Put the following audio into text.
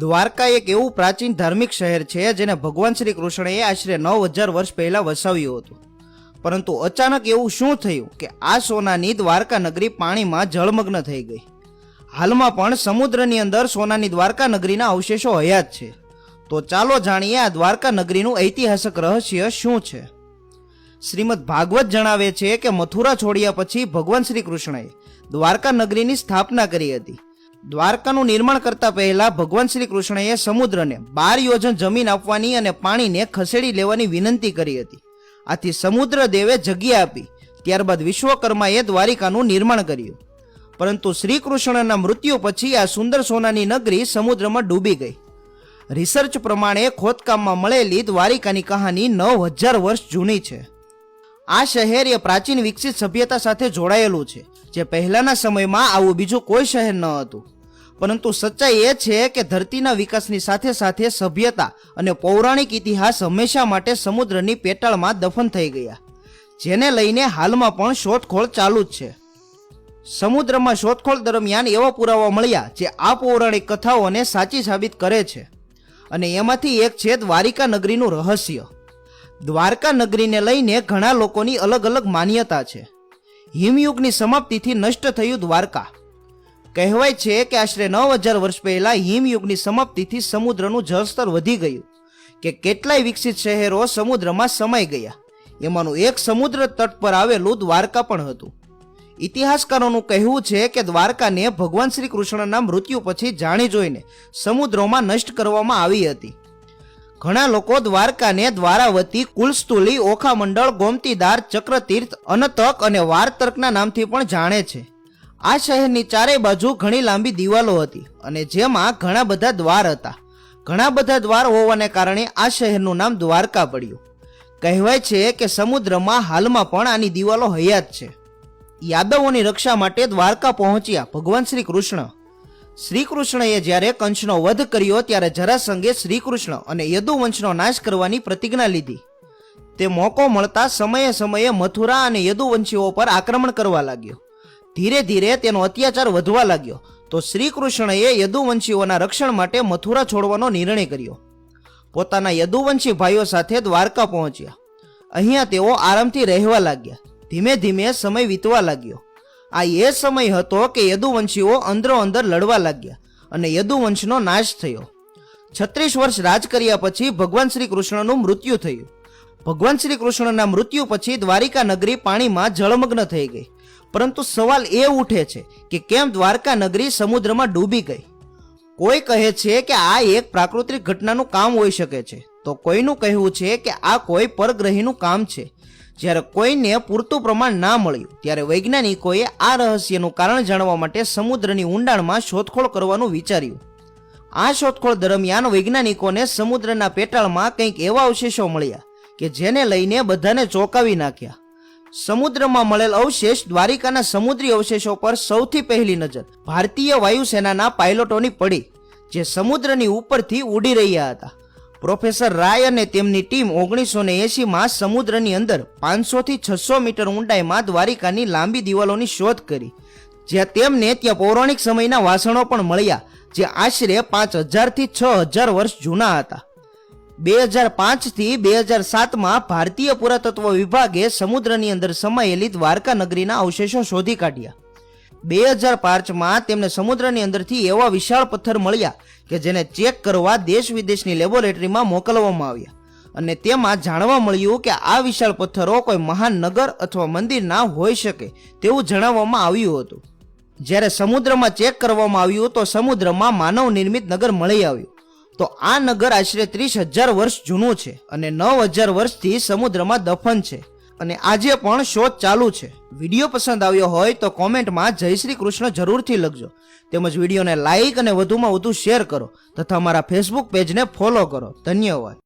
દ્વારકા એક એવું પ્રાચીન ધાર્મિક શહેર છે જેને ભગવાન શ્રી કૃષ્ણએ આશરે નવ હજાર વર્ષ પહેલાં વસાવ્યું હતું. પરંતુ અચાનક એવું શું થયું કે આ સોનાની દ્વારકા નગરી પાણીમાં જળમગ્ન થઈ ગઈ. હાલમાં પણ સમુદ્રની અંદર સોનાની દ્વારકા નગરીના અવશેષો હયાત છે. તો ચાલો જાણીએ આ દ્વારકા નગરીનું ઐતિહાસિક રહસ્ય શું છે? શ્રીમદ ભાગવત જણાવે છે કે મથુરા છોડ્યા પછી ભગવાન શ્રી કૃષ્ણએ દ્વારકા નગરીની સ્થાપના કરી હતી. દ્વારકાનું નિર્માણ કરતા પહેલા ભગવાન શ્રી કૃષ્ણએ સમુદ્રને બાર યોજન જમીન આપવાની અને પાણીને ખસેડી લેવાની વિનંતી કરી હતી. આથી સમુદ્ર દેવે જગ્યા આપી, ત્યારબાદ વિશ્વકર્માએ દ્વારિકાનું નિર્માણ કર્યું. પરંતુ શ્રી કૃષ્ણના મૃત્યુ પછી આ સુંદર સોનાની નગરી સમુદ્રમાં ડૂબી ગઈ. રિસર્ચ પ્રમાણે ખોદકામમાં મળેલી દ્વારિકાની કહાની નવ હજાર વર્ષ જૂની છે. આ શહેર એ પ્રાચીન વિકસિત સભ્યતા સાથે જોડાયેલું છે, જે પહેલાના સમયમાં આવું બીજું કોઈ શહેર ન હતું. પરંતુ સચ્ચાઈ એ છે કે ધરતીના વિકાસની સાથે સાથે સભ્યતા અને પૌરાણિક ઇતિહાસ હંમેશા માટે સમુદ્રની પેટાળમાં દફન થઈ ગયા, જેને લઈને હાલમાં પણ શોધખોળ ચાલુ જ છે. સમુદ્રમાં શોધખોળ દરમિયાન એવા પુરાવા મળ્યા જે આ પૌરાણિક કથાઓને સાચી સાબિત કરે છે. અને એમાંથી એક છે દ્વારિકા નગરીનું રહસ્ય. દ્વારકા નગરીને લઈને ઘણા લોકોની અલગ અલગ માન્યતા છે. હિમયુગની સમાપ્તિથી નષ્ટ થયું દ્વારકા. કહેવાય છે કે આશરે નવ હજાર વર્ષ પહેલા હિમયુગની સમાપ્તિથી સમુદ્રનું જળસ્તર વધી ગયું કે કેટલાય વિકસિત શહેરો સમુદ્રમાં સમાઈ ગયા. એમાંનું એક સમુદ્ર તટ પર આવેલું દ્વારકા પણ હતું. ઇતિહાસકારોનું કહેવું છે કે દ્વારકાને ભગવાન શ્રી કૃષ્ણના મૃત્યુ પછી જાણી જોઈને સમુદ્રોમાં નષ્ટ કરવામાં આવી હતી. ઘણા લોકો દ્વારકાને દ્વારાવતી કુલસ્તુલી ઓખામંડળ, ગોમતીદાર, ચક્રતીર્થ, અનતક અને વારતર્કના નામથી પણ જાણે છે. આ શહેરની ચારે બાજુ ઘણી લાંબી દિવાલો હતી અને જેમાં ઘણા બધા દ્વાર હતા. ઘણા બધા દ્વાર હોવાને કારણે આ શહેરનું નામ દ્વારકા પડ્યું. કહેવાય છે કે સમુદ્રમાં હાલમાં પણ આની દિવાલો હયાત છે. યાદવોની રક્ષા માટે દ્વારકા પહોંચ્યા ભગવાન શ્રી કૃષ્ણ. શ્રી કૃષ્ણએ જ્યારે કંસનો વધ કર્યો ત્યારે જરાસંઘે શ્રીકૃષ્ણ અને યદુવંશનો નાશ કરવાની પ્રતિજ્ઞા લીધી. તે મોકો મળતા સમયે સમયે મથુરા અને યદુવંશીઓ પર આક્રમણ કરવા લાગ્યો. ધીરે ધીરે તેનો અત્યાચાર વધવા લાગ્યો. તો શ્રીકૃષ્ણએ યદુવંશીઓના રક્ષણ માટે મથુરા છોડવાનો નિર્ણય કર્યો. પોતાના યદુવંશી ભાઈઓ સાથે દ્વારકા પહોંચ્યા. અહીંયા તેઓ આરામથી રહેવા લાગ્યા. ધીમે ધીમે સમય વીતવા લાગ્યો. આ એ સમય હતો કે યદુવંશીઓ અંદરો અંદર લડવા લાગ્યા અને યદુવંશનો નાશ થયો. છત્રીસ વર્ષ રાજ કર્યા પછી ભગવાન શ્રી કૃષ્ણનું મૃત્યુ થયું. ભગવાન શ્રી કૃષ્ણના મૃત્યુ પછી દ્વારિકા નગરી પાણીમાં જળમગ્ન થઈ ગઈ. પરંતુ સવાલ એ ઉઠે છે કે કેમ દ્વારકા નગરી સમુદ્રમાં ડૂબી ગઈ? કોઈ કહે છે કે આ એક પ્રાકૃતિક ઘટનાનું કામ હોઈ શકે છે. તો કોઈનું કહેવું છે કે આ કોઈ પરગ્રહીનું કામ છે. જ્યારે કોઈને પૂરતું પ્રમાણ ના મળ્યું, ત્યારે વૈજ્ઞાનિકોએ આ રહસ્યનું કારણ જાણવા માટે સમુદ્રની ઊંડાણમાં શોધખોળ કરવાનું વિચાર્યું. આ શોધખોળ દરમિયાન વૈજ્ઞાનિકોને સમુદ્રના પેટાળમાં કંઈક એવા અવશેષો મળ્યા કે જેને લઈને બધાને ચોંકાવી નાખ્યા. સમુદ્રમાં મળેલ અવશેષ દ્વારિકાના સમુદ્રી અવશેષો પર સૌથી પહેલી નજર ભારતીય વાયુસેનાના પાયલોટોની પડી, જે સમુદ્રની ઉપરથી ઉડી રહ્યા હતા. પ્રોફેસર રાય અને તેમની ટીમ ઓગણીસો ને એસીમાં સમુદ્રની અંદર પાંચસો થી છસો મીટર ઊંડાઈમાં દ્વારિકાની લાંબી દિવાલોની શોધ કરી, જ્યાં તેમને ત્યાં પૌરાણિક સમયના વાસણો પણ મળ્યા, જે આશરે પાંચ હજારથી છ હજાર વર્ષ જૂના હતા. બે હજાર પાંચથી બે હજાર સાતમાં ભારતીય પુરાતત્વ વિભાગે સમુદ્રની અંદર સમાયેલી દ્વારકા નગરીના અવશેષો શોધી કાઢ્યા. બે હજાર પાંચમાં તેમને સમુદ્રની અંદરથી એવા વિશાળ પથ્થર મળ્યા કે જેને ચેક કરવા દેશ વિદેશની લેબોરેટરીમાં મોકલવામાં આવ્યા. અને તેમાં જાણવા મળ્યું કે આ વિશાળ પથ્થરો કોઈ મહાન નગર અથવા મંદિર ના હોઈ શકે તેવું જણાવવામાં આવ્યું હતું. જ્યારે સમુદ્રમાં ચેક કરવામાં આવ્યું તો સમુદ્રમાં માનવ નિર્મિત નગર મળી આવ્યું. તો આ નગર આશરે ત્રીસ હજાર વર્ષ જૂનું છે અને નવ હજાર વર્ષથી સમુદ્રમાં દફન છે. અને આજે પણ શોધ ચાલુ છે. વીડિયો પસંદ આવ્યો હોય તો કોમેન્ટમાં જય શ્રી કૃષ્ણ જરૂરથી લખજો. તેમજ વિડીયોને લાઈક અને વધુમાં વધુ શેર કરો. તથા અમારા ફેસબુક પેજને ફોલો કરો. ધન્યવાદ.